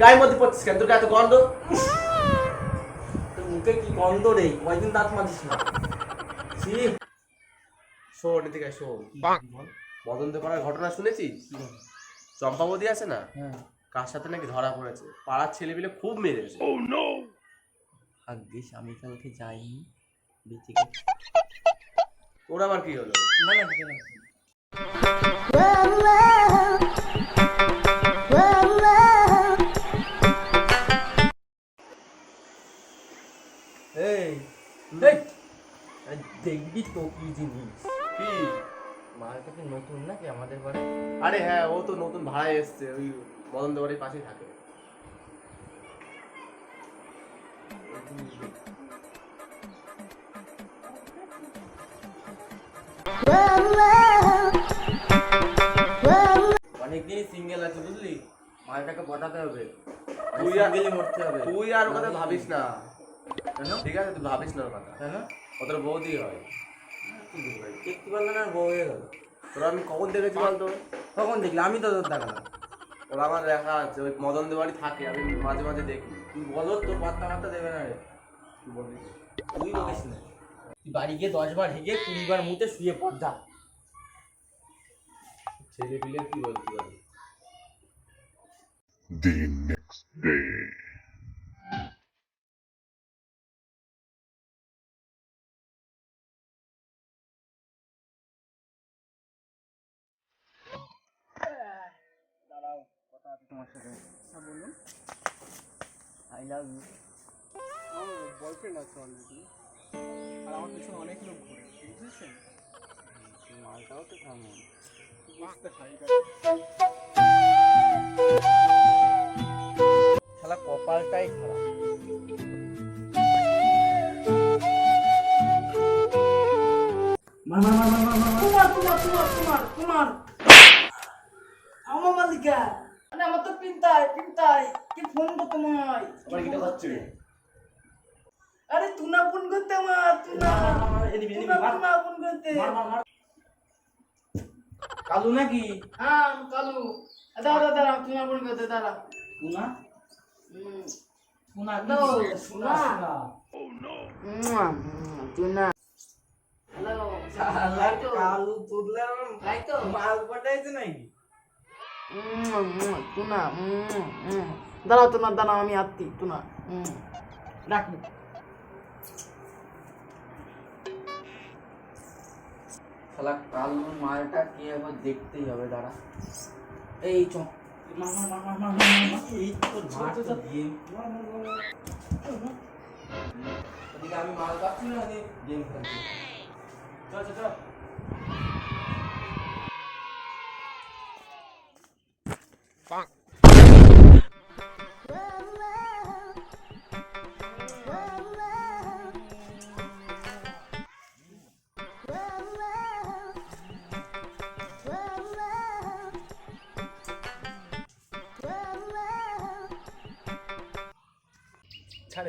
করছিস কেন? তোর এত গন্ধ? তোর মুখে কি গন্ধ রে কয়দিন দাঁত মাজিস না? ছি। শোন এদিকে শোন। বদন্ত করার ঘটনা শুনেছিস? চম্পাবতী আছে না? হ্যাঁ। কার সাথে নাকি ধরা পড়েছে? পাড়ার ছেলেপিলে খুব মেরেছে ভাগ্যিস আমি কালকে যাইনি। বেঁচে তোর আবার কি হলো? না না দেখবি তো কি জিনিস। কি? মার্কেটে নতুন নাকি আমাদের বাড়ি আরে হ্যাঁ ও তো নতুন ভাড়ায় এসছে ওই বদন্ত বাড়ির পাশেই থাকে। অনেকদিনই সিঙ্গেল আছে বুঝলি মালটাকে পটাতে হবে তুই আর- মরতে হবে। তুই আর কথা ভাবিস না। কেন ঠিক আছে তুই ভাবিস না ওর কথা। কেন ওদের বৌদি হয়। দেখতে পারলে না বউ হয়ে গেল। তোরা আমি কখন দেখেছি বলতো? কখন দেখলি? আমি তো তোর দেখালাম ওরা আমার দেখা আছে ওই মদন বাড়ি থাকে আমি মাঝে মাঝে দেখি। তুই বলো তোর পাত্তা মাত্তা দেবে না রে। কি বলিস। তুই বলিস না। তুই বাড়ি গিয়ে দশ বার হেগে কুড়ি বার মুতে শুয়ে পড় যা। ছেলে পিলে কি বলছি বল The next day. তোমার সাথে বলুন আই লাভ ইউ আমার বয়ফ্রেন্ড আছে অলরেডি আর আমার পিছনে অনেক লোক ঘুরে বুঝেছেন মালটাও তো কেমন বুঝতে খাই শালা কপালটাই খারাপ তোমার তোমার তোমার তোমার তোমার আমার মালিকা আমার তো পিন্তায় পিন্তায় কি ফোন করতে হয় আবার আরে তুনা ফোন করতে আমার তুনা। তুনা তুনা ফোন করতে। কালু নাকি? হ্যাঁ কালু। দাঁড়া দাঁড়া তুনা ফোন করতে দাঁড়া। তুনা? হ্যালো কালু তুললে তাই তো মাল পাঠাইছে নাকি? দাঁড়াও তুনা দাঁড়াও, আমি আত্মি তুনা রাখব। শালা কালুর মালটা কি একবার দেখতেই হবে, দাঁড়া। এই চ আমি মাল পাচ্ছি না গেম খেলছি। চল চল। ছাড়ে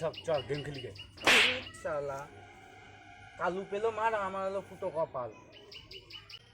সব চল গেম খেলি গে। শালা। কালু পেল মার আমার হলো ফুটো কপাল।